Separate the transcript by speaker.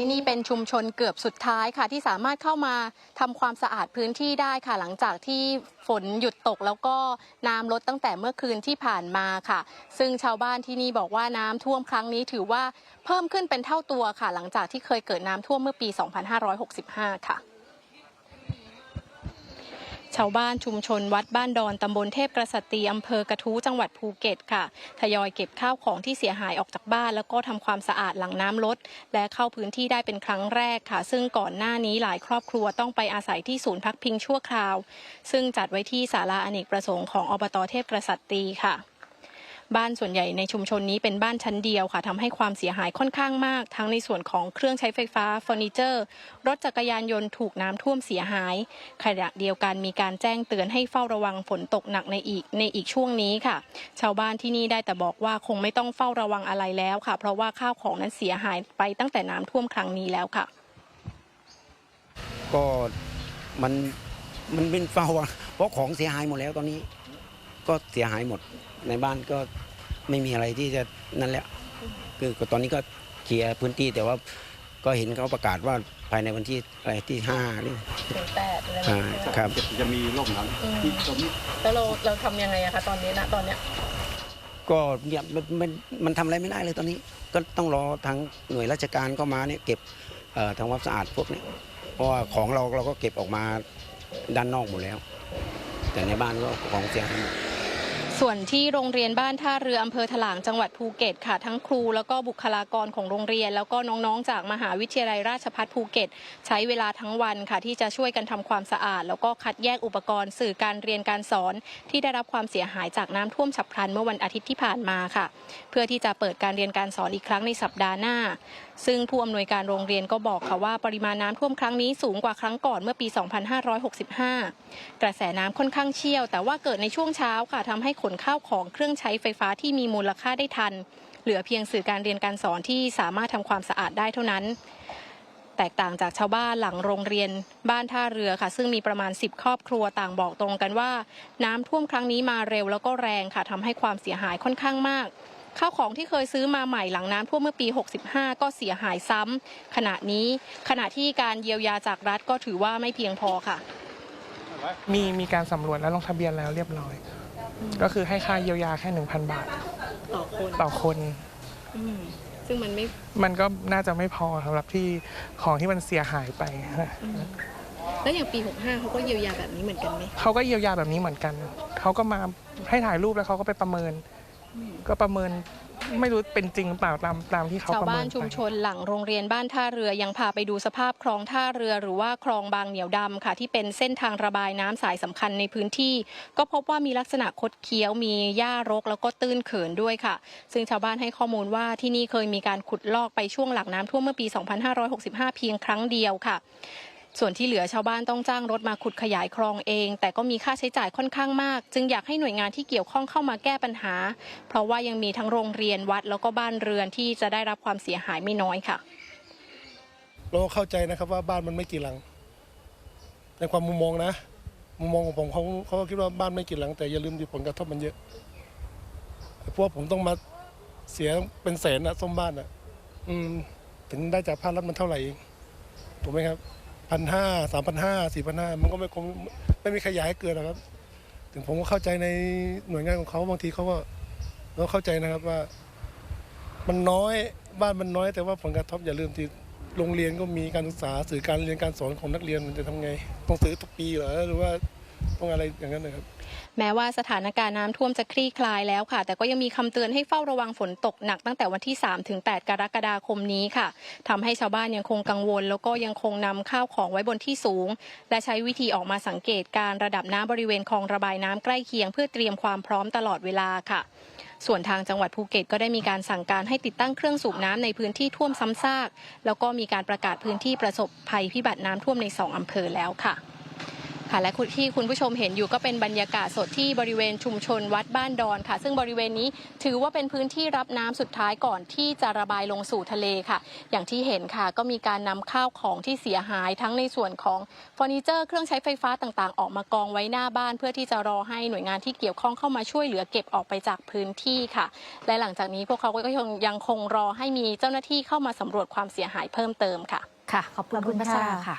Speaker 1: ที่นี่เป็นชุมชนเกือบสุดท้ายค่ะ ที่สามารถเข้ามาทำความสะอาดพื้นที่ได้ค่ะ หลังจากที่ฝนหยุดตกแล้วก็น้ำลดตั้งแต่เมื่อคืนที่ผ่านมาค่ะ ซึ่งชาวบ้านที่นี่บอกว่าน้ำท่วมครั้งนี้ถือว่าเพิ่มขึ้นเป็นเท่าตัวค่ะ หลังจากที่เคยเกิดน้ำท่วมเมื่อปี 2565 ค่ะ ชาวบ้านชุมชนวัดบ้านดอนตำบลเทพกระสตีอำเภอกระทู้จังหวัดภูเก็ตค่ะ ทยอยเก็บข้าวของที่เสียหายออกจากบ้าน แล้วก็ทำความสะอาดหลังน้ำลด และเข้าพื้นที่ได้เป็นครั้งแรกค่ะ ซึ่งก่อนหน้านี้หลายครอบครัวต้องไปอาศัยที่ศูนย์พักพิงชั่วคราว ซึ่งจัดไว้ที่ศาลาอเนกประสงค์ของอบตเทพกระสตีค่ะ บ้านส่วนใหญ่ในชุมชนนี้เป็นบ้านชั้นเดียวค่ะทำให้ความเสียหายค่อนข้างมาก ทั้งในส่วนของเครื่องใช้ไฟฟ้าเฟอร์นิเจอร์ รถจักรยานยนต์ถูกน้ำท่วมเสียหายขณะเดียวกันมีการแจ้งเตือนให้เฝ้าระวังฝนตกหนักในอีกในอีกช่วงนี้ค่ะ ชาวบ้านที่นี่ได้แต่บอกว่าคงไม่ต้องเฝ้าระวังอะไรแล้วค่ะ เพราะว่าข้าวของนั้นเสียหายไปตั้งแต่น้ำท่วมครั้งนี้แล้วค่ะ
Speaker 2: ก็มันมันเป็นเฝ้าเพราะของเสียหายหมดแล้วตอนนี้ ก็เสียหายหมดในบ้านก็ไม่มีอะไรที่จะนั่นแล้วคือก็ตอนนี้ก็เคลียร์พื้นที่แต่ว่าก็เห็นเขาประกาศว่าภายในวันที่อะไรที่ห้าหรือ
Speaker 1: ถึงแปดเลย
Speaker 2: อ่าครับ
Speaker 3: จะมีร่มหลังที่ตรงนี้
Speaker 1: แล้วเราเราทำยังไงอะคะตอนนี้นะตอนเนี้ย
Speaker 2: ก็เนี่ยมันมันมันทำอะไรไม่ได้เลยตอนนี้ก็ต้องรอทางหน่วยราชการก็มาเนี่ยเก็บเอ่อทำความสะอาดพวกนี้เพราะว่าของเราเราก็เก็บออกมาด้านนอกหมดแล้ว แต่ในบ้านก็ของเสียหายหมด
Speaker 1: ส่วนที่โรงเรียนบ้านท่าเรืออำเภอถลางจังหวัดภูเก็ตค่ะทั้งครูแล้วก็บุคลากรของโรงเรียน แล้วก็น้องๆ จากมหาวิทยาลัยราชภัฏภูเก็ต ใช้เวลาทั้งวันค่ะ ที่จะช่วยกันทำความสะอาด แล้วก็คัดแยกอุปกรณ์สื่อการเรียนการสอน ที่ได้รับความเสียหายจากน้ำท่วมฉับพลันเมื่อวันอาทิตย์ที่ผ่านมาค่ะ เพื่อที่จะเปิดการเรียนการสอนอีกครั้งในสัปดาห์หน้า ซึ่งผู้อำนวยการโรงเรียนก็บอกค่ะว่าปริมาณน้ำท่วมครั้งนี้สูงกว่าครั้งก่อนเมื่อปี 2565 กระแสน้ำค่อนข้างเชี่ยว แต่ว่าเกิดในช่วงเช้าค่ะทำให้ขนข้าวของเครื่องใช้ไฟฟ้าที่มีมูลค่าได้ทัน เหลือเพียงสื่อการเรียนการสอนที่สามารถทำความสะอาดได้เท่านั้น แตกต่างจากชาวบ้านหลังโรงเรียน บ้านท่าเรือค่ะ ซึ่งมีประมาณ 10 ครอบครัวต่างบอกตรงกันว่า น้ำท่วมครั้งนี้มาเร็วแล้วก็แรงค่ะทำให้ความเสียหายค่อนข้างมากข้าวของที่เคยซื้อมาใหม่หลังน้ำท่วมเมื่อปี 65 ก็เสียหายซ้ำขณะนี้ขณะที่การเยียวยาจากรัฐก็ถือว่าไม่เพียงพอค่ะ
Speaker 4: มีมีการสำรวจและลงทะเบียนแล้วเรียบร้อย ก็คือให้ค่าเยียวยาแค่ 1,000 บาท
Speaker 1: ต่อคน
Speaker 4: ต่อคน
Speaker 1: ซึ่งมันไม่
Speaker 4: มันก็น่าจะไม่พอสำหรับที่ของที่มันเสียหายไปนะ
Speaker 1: แล้วอย่างปี 65เขาก็เยียวยาแบบนี้เหมือนกันไหม
Speaker 4: เขาก็เยียวยาแบบนี้เหมือนกัน เขาก็มาให้ถ่ายรูปแล้วเขาก็ไปประเมินก็ประเมิน ไม่รู้เป็นจริงหรือเปล่าตามตามที่เขา
Speaker 1: ชาว
Speaker 4: ประเมิ
Speaker 1: บ้านชุมชนหลังโรงเรียนบ้านท่าเรือยังพาไปดูสภาพคลองท่าเรือหรือว่าคลองบางเหนียวดำค่ะ ที่เป็นเส้นทางระบายน้ำสายสำคัญในพื้นที่ ก็พบว่ามีลักษณะคดเคี้ยวมีหญ้ารก แล้วก็ตื้นเขินด้วยค่ะ ซึ่งชาวบ้านให้ข้อมูลว่าที่นี่เคยมีการขุดลอกไปช่วงหลังน้ำท่วมเมื่อปี 2565 เพียงครั้งเดียวค่ะ ส่วนที่เหลือชาวบ้านต้องจ้างรถมาขุดขยายคลองเอง แต่ก็มีค่าใช้จ่ายค่อนข้างมาก จึงอยากให้หน่วยงานที่เกี่ยวข้องเข้ามาแก้ปัญหา เพราะว่ายังมีทั้งโรงเรียนวัด แล้วก็บ้านเรือนที่จะได้รับความเสียหายไม่น้อยค่ะ
Speaker 5: เราเข้าใจนะครับว่าบ้านมันไม่กี่หลัง ในความมุมมองนะ มุมมองของผมเขาเขาก็คิดว่าบ้านไม่กี่หลัง แต่อย่าลืมดิผลกระทบมันเยอะเพราะว่าผมต้องมาเสียเป็นแสนนะซ่อมบ้านอะ อืม ถึงได้จากภาครัฐมันเท่าไหร่เองถูกไหมครับ พันห้าสามพันห้าสี่พันห้ามันก็ไม่คงไม่มีขยายเกิดหรอกครับ ถึงผมก็เข้าใจในหน่วยงานของเขาบางทีเขาก็เราเข้าใจนะครับว่า มันน้อยบ้านมันน้อย แต่ว่าผลกระทบอย่าลืมที่โรงเรียนก็มีการศึกษาสื่อการเรียนการสอนของนักเรียนมันจะทำไงต้องซื้อทุกปีเหรอหรือว่า ต้องอะไรอย่างนั้นนะครับ
Speaker 1: แม้ว่าสถานการณ์น้ำท่วมจะคลี่คลายแล้วค่ะ แต่ก็ยังมีคำเตือนให้เฝ้าระวังฝนตกหนักตั้งแต่วันที่ 3 ถึง 8 กรกฎาคมนี้ค่ะทำให้ชาวบ้านยังคงกังวล แล้วก็ยังคงนำข้าวของไว้บนที่สูง และใช้วิธีออกมาสังเกตการระดับน้ำบริเวณคลองระบายน้ำใกล้เคียง เพื่อเตรียมความพร้อมตลอดเวลาค่ะส่วนทางจังหวัดภูเก็ตก็ได้มีการสั่งการให้ติดตั้งเครื่องสูบน้ำในพื้นที่ท่วมซ้ำซาก แล้วก็มีการประกาศพื้นที่ประสบภัยพิบัติน้ำท่วมในสองอำเภอแล้วค่ะ ค่ะและที่คุณผู้ชมเห็นอยู่ก็เป็นบรรยากาศสดที่บริเวณชุมชนวัดบ้านดอนค่ะ ซึ่งบริเวณนี้ถือว่าเป็นพื้นที่รับน้ำสุดท้ายก่อนที่จะระบายลงสู่ทะเลค่ะ อย่างที่เห็นค่ะก็มีการนำข้าวของที่เสียหายทั้งในส่วนของเฟอร์นิเจอร์เครื่องใช้ไฟฟ้าต่างๆ ออกมากองไว้หน้าบ้าน เพื่อที่จะรอให้หน่วยงานที่เกี่ยวข้องเข้ามาช่วยเหลือเก็บออกไปจากพื้นที่ค่ะ และหลังจากนี้พวกเขาก็ยังยังคงรอให้มีเจ้าหน้าที่เข้ามาสำรวจความเสียหายเพิ่มเติมค่ะ
Speaker 6: ค่ะ ขอบคุณคุณพัชราค่ะ